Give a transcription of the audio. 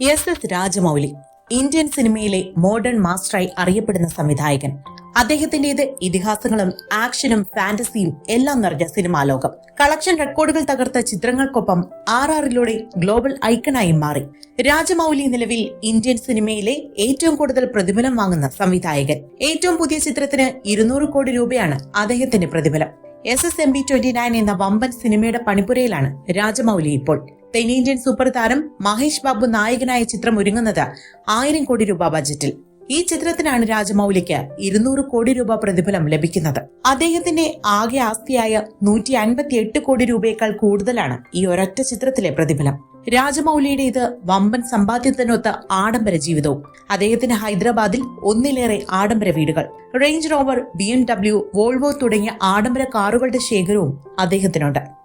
S S Rajamouli Indian സിനിമയിലെ modern മാസ്റ്ററായി അറിയപ്പെടുന്ന സംവിധായകൻ. അദ്ദേഹത്തിന്റേത് ഇതിഹാസങ്ങളും ആക്ഷനും ഫാന്റസിയും എല്ലാം നിറഞ്ഞ സിനിമാ ലോകം. കളക്ഷൻ റെക്കോർഡുകൾ തകർത്ത ചിത്രങ്ങൾക്കൊപ്പം ആർ ആറിലൂടെ ഗ്ലോബൽ ഐക്കണായി മാറി. രാജമൗലി നിലവിൽ ഇന്ത്യൻ സിനിമയിലെ ഏറ്റവും കൂടുതൽ പ്രതിഫലം വാങ്ങുന്ന സംവിധായകൻ. ഏറ്റവും പുതിയ ചിത്രത്തിന് ഇരുന്നൂറ് കോടി രൂപയാണ് അദ്ദേഹത്തിന്റെ പ്രതിഫലം. S S M B twenty nine എന്ന വമ്പൻ സിനിമയുടെ പണിപ്പുരയിലാണ് രാജമൗലി ഇപ്പോൾ. തെന്നിന്ത്യൻ സൂപ്പർ താരം മഹേഷ് ബാബു നായകനായ ചിത്രം ഒരുങ്ങുന്നത് ആയിരം കോടി രൂപ ബജറ്റിൽ. ഈ ചിത്രത്തിനാണ് രാജമൗലിക്ക് ഇരുന്നൂറ് കോടി രൂപ പ്രതിഫലം ലഭിക്കുന്നത്. അദ്ദേഹത്തിന്റെ ആകെ ആസ്തിയായ നൂറ്റി അൻപത്തി എട്ട് കോടി രൂപയേക്കാൾ കൂടുതലാണ് ഈ ഒരൊറ്റ ചിത്രത്തിലെ പ്രതിഫലം. രാജമൗലിയുടെ ഇത് വമ്പൻ സമ്പാദ്യത്തിനൊത്ത ആഡംബര ജീവിതവും. അദ്ദേഹത്തിന് ഹൈദരാബാദിൽ ഒന്നിലേറെ ആഡംബര വീടുകൾ. Range rover B M W Volvo തുടങ്ങിയ ആഡംബര കാറുകളുടെ ശേഖരവും അദ്ദേഹത്തിനുണ്ട്.